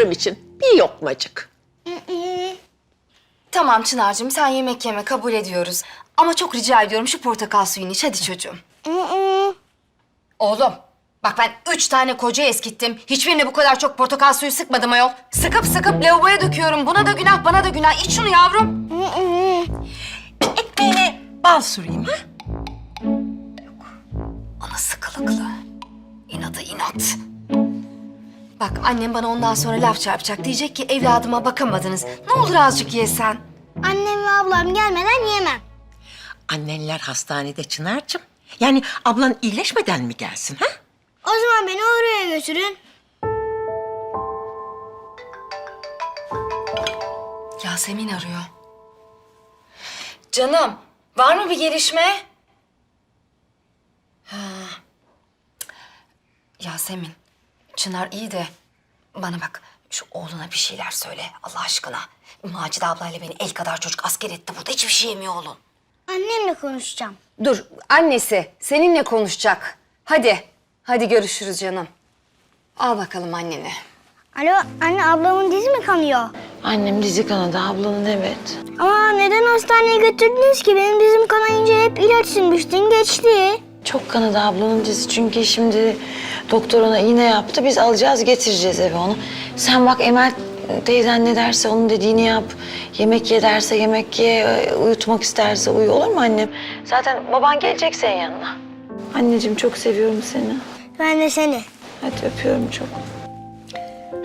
Hatırım için bir lokmacık. Tamam Çınar'cığım sen yemek yeme kabul ediyoruz. Ama çok rica ediyorum şu portakal suyunu iç hadi çocuğum. Oğlum bak ben üç tane koca eskittim. Hiçbirine bu kadar çok portakal suyu sıkmadım ayol. Sıkıp sıkıp lavaboya döküyorum. Buna da günah bana da günah. İç şunu yavrum. Ekmeğine bal süreyim ha? Ana sıkılıklı. İnadı inat. Bak annem bana ondan sonra laf çarpacak. Diyecek ki evladıma bakamadınız. Ne olur azıcık yesen. Annem ve ablam gelmeden yemem. Annenler hastanede Çınar'cığım. Yani ablan iyileşmeden mi gelsin ha? O zaman beni oraya götürün. Yasemin arıyor. Canım, var mı bir gelişme? Ha. Yasemin, Çınar iyi de bana bak şu oğluna bir şeyler söyle Allah aşkına. Macide ablayla beni el kadar çocuk asker etti burada hiçbir şey yemiyor oğlum. Annemle konuşacağım. Dur annesi seninle konuşacak. Hadi, hadi görüşürüz canım. Al bakalım anneni. Alo anne ablamın dizi mi kanıyor? Annem dizi kanadı, ablanın evet. Ama neden hastaneye götürdünüz ki? Benim dizim kanayınca hep ilaç sürmüştün geçti. Çok kanadı ablanın dizi çünkü şimdi doktor ona iğne yaptı. Biz alacağız getireceğiz eve onu. Sen bak Emel teyzen ne derse onun dediğini yap. Yemek ye derse yemek ye, uyutmak isterse uyu olur mu annem? Zaten baban gelecek senin yanına. Anneciğim çok seviyorum seni. Ben de seni. Hadi öpüyorum çok.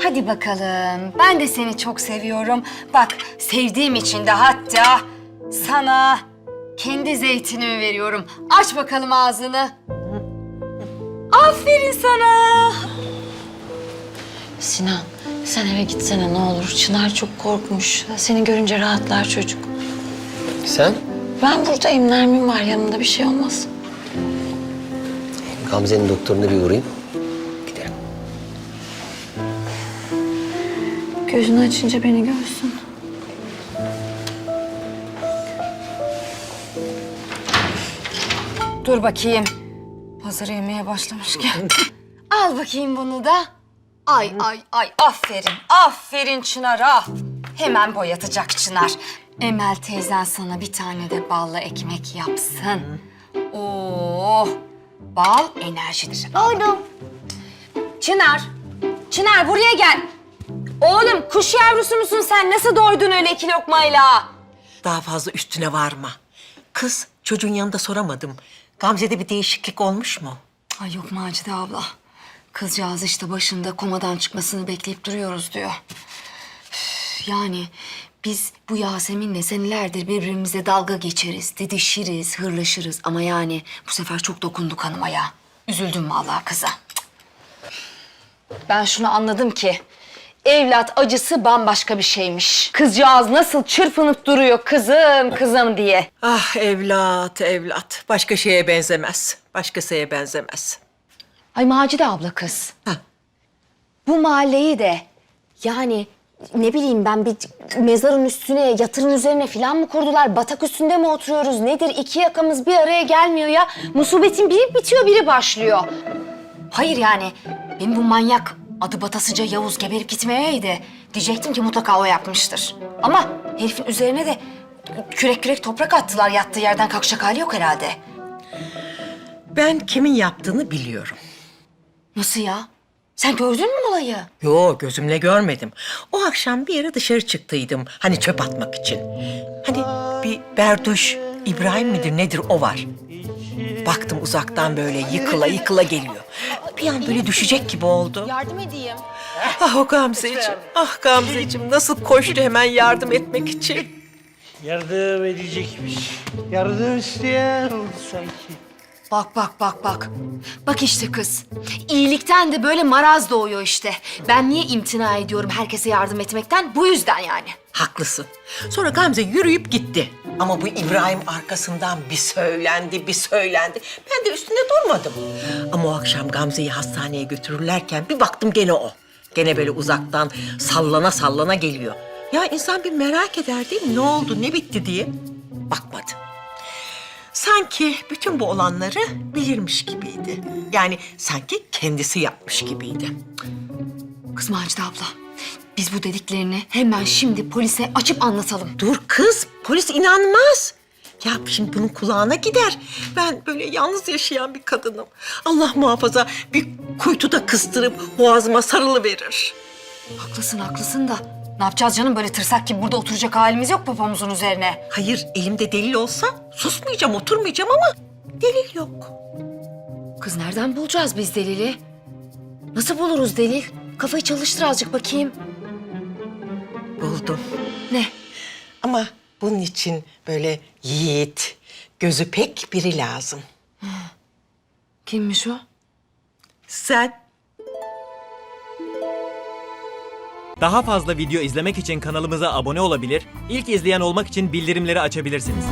Hadi bakalım. Ben de seni çok seviyorum. Bak sevdiğim için de hatta sana kendi zeytinimi veriyorum. Aç bakalım ağzını. Aferin sana. Sinan sen eve gitsene ne olur. Çınar çok korkmuş. Seni görünce rahatlar çocuk. Sen? Ben buradayım. Nermin var yanımda bir şey olmaz. Gamze'nin doktoruna bir uğrayayım. Gidelim. Gözünü açınca beni görsün. Dur bakayım. Hazır yemeye başlamışken. Al bakayım bunu da. Ay ay ay aferin. Aferin Çınar'a. Hemen boyatacak Çınar. Emel teyzen sana bir tane de ballı ekmek yapsın. Oo, bal enerjidir. Doydum. Çınar, Çınar buraya gel. Oğlum kuş yavrusu musun sen? Nasıl doydun öyle iki lokmayla? Daha fazla üstüne varma. Kız çocuğun yanında soramadım. Gamze'de bir değişiklik olmuş mu? Ay yok Macide abla. Kızcağız işte başında komadan çıkmasını bekleyip duruyoruz diyor. Yani biz bu Yasemin'le senelerdir birbirimize dalga geçeriz, didişiriz, hırlaşırız. Ama yani bu sefer çok dokunduk hanıma ya. Üzüldüm vallahi kıza. Ben şunu anladım ki evlat acısı bambaşka bir şeymiş. Kızcağız nasıl çırpınıp duruyor kızım kızım diye. Ah evlat, evlat. Başka şeye benzemez. Başka şeye benzemez. Ay Macide abla kız. Ha. Bu mahalleyi de yani ne bileyim ben bir mezarın üstüne, yatırın üzerine falan mı kurdular? Batak üstünde mi oturuyoruz? Nedir? İki yakamız bir araya gelmiyor ya. Musibetin biri bitiyor, biri başlıyor. Hayır yani benim bu manyak adı batasıca Yavuz geberip gitmeyeydi. Diyecektim ki mutlaka o yapmıştır. Ama herifin üzerine de kürek kürek toprak attılar. Yattığı yerden kalkacak hali yok herhalde. Ben kimin yaptığını biliyorum. Nasıl ya? Sen gördün mü olayı? Yo gözümle görmedim. O akşam bir yere dışarı çıktıydım. Hani çöp atmak için. Hani bir berduş İbrahim midir nedir o var. Baktım uzaktan böyle yıkıla yıkıla geliyor. Bir an böyle düşecek gibi oldu. Yardım edeyim. Ah o Gamzeciğim, ah Gamzeciğim nasıl koştu hemen yardım etmek için. Yardım edecekmiş. Yardım isteyen oldu sanki. Bak bak bak bak. Bak işte kız. İyilikten de böyle maraz doğuyor işte. Ben niye imtina ediyorum herkese yardım etmekten? Bu yüzden yani. Haklısın. Sonra Gamze yürüyüp gitti. Ama bu İbrahim arkasından bir söylendi, bir söylendi. Ben de üstünde durmadım. Ama o akşam Gamze'yi hastaneye götürürlerken bir baktım gene o. Gene böyle uzaktan sallana sallana geliyor. Ya insan bir merak eder değil mi? Ne oldu, ne bitti diye. Bakmadı. Sanki bütün bu olanları bilirmiş gibiydi. Yani sanki kendisi yapmış gibiydi. Kız Macide abla. Biz bu dediklerini hemen şimdi polise açıp anlatalım. Dur kız, polis inanmaz. Ya şimdi bunun kulağına gider. Ben böyle yalnız yaşayan bir kadınım. Allah muhafaza bir kuytuda kıstırıp boğazıma sarılı verir. Haklısın haklısın da. Ne yapacağız canım böyle tırsak gibi burada oturacak halimiz yok popomuzun üzerine. Hayır, elimde delil olsa susmayacağım, oturmayacağım ama delil yok. Kız nereden bulacağız biz delili? Nasıl buluruz delil? Kafayı çalıştır azıcık bakayım. Buldum. Ne? Ama bunun için böyle yiğit, gözü pek biri lazım. Kimmiş o? Sen Daha fazla video izlemek için kanalımıza abone olabilir, ilk izleyen olmak için bildirimleri açabilirsiniz.